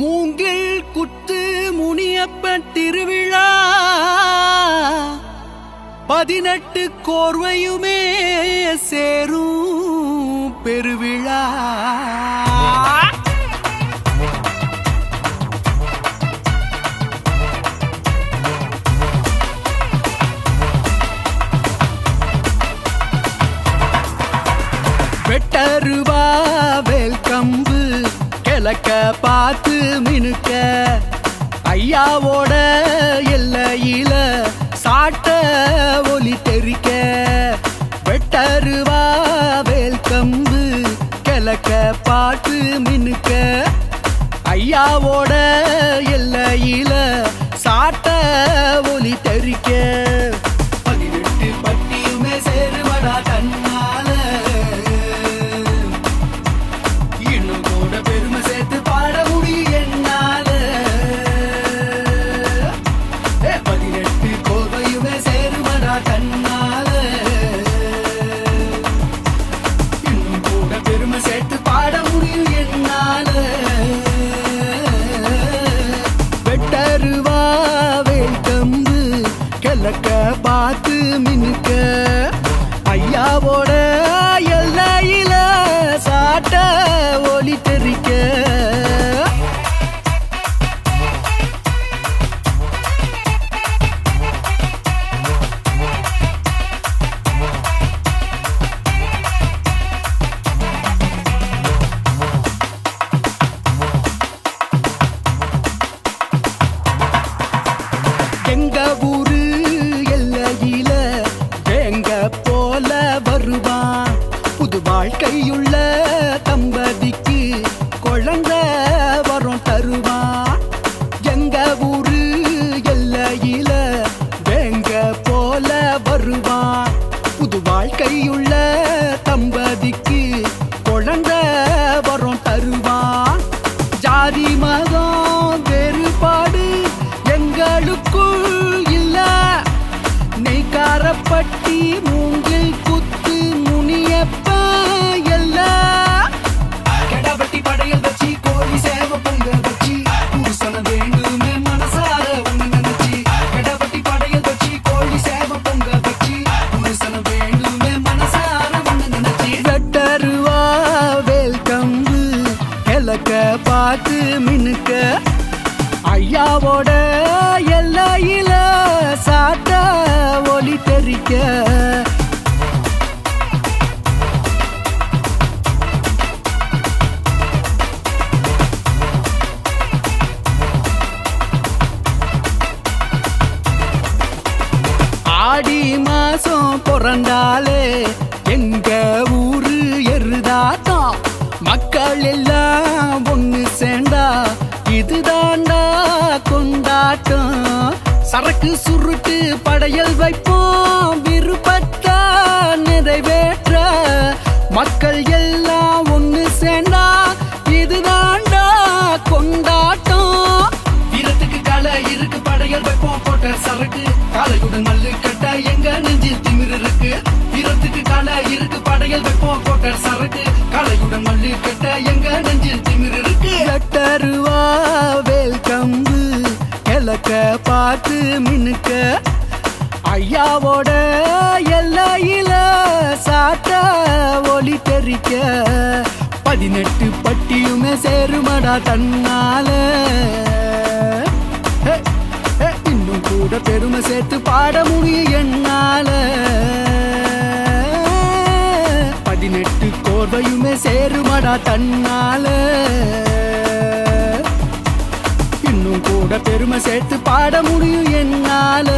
மூங்கில் குத்து முனியப்பன் திருவிழா. பதினெட்டு கோர்வையுமே சேரும் பெருவி கிழக்க பார்த்து மினுக்க. ஐயாவோட எல்லையில சாட்ட ஒலி தெரிக்க. வெட்டருவா வேல் கம்பு கிழக்க பார்த்து மினுக்க. ஐயாவோட எல்லையில சாட்ட ஒலி தெரிக்க. பார்த்து மினுக்க ஐயாவோட எல்லையில சாட்ட ஒளி தெரிக்க. எங்க ஊர் கையுள்ள தம்பதிக்கு குழந்த வரும் தருவான் எங்க ஊரு எல்லையில வேங்க போல வருவான் புது வாழ்க்கையுள்ள தம்பதிக்கு குழந்த வரும் தருவான் ஜாதி மதம் வேறுபாடு எங்களுக்குள் இல்ல. நெய்காரப்பட்டி மூங்கி காத்து மினுக்க ஐயாவோட எல்லையில சாத்த ஒளி தெரிக்க. கொண்டாட்டம் சரக்கு சுருட்டு படையல் வைப்போம். விருப்பத்தா நிறைவேற்ற. மக்கள் எல்லாம் ஒண்ணு சேர்ந்தா இதுதாண்டா கொண்டாட்டம். வீரத்துக்கு கலை இருக்கு படையல் வைப்போம். போட்ட சரக்கு காலையுடன் மல்லு கட்ட எங்க நெஞ்சில் திமிர் இருக்கு. வீரத்துக்கு கலை இருக்கு படையல் வைப்போம். போட்ட சரக்கு காலையுடன் பறிக்க. பதினெட்டு பட்டியுமே சேருமடா தன்னால. இன்னும் கூட பெருமை சேர்த்து பாட முடியும் என்னால. பதினெட்டு கோர்வையுமே சேருமடா தன்னால. இன்னும் கூட பெருமை சேர்த்து பாட முடியும் என்னால.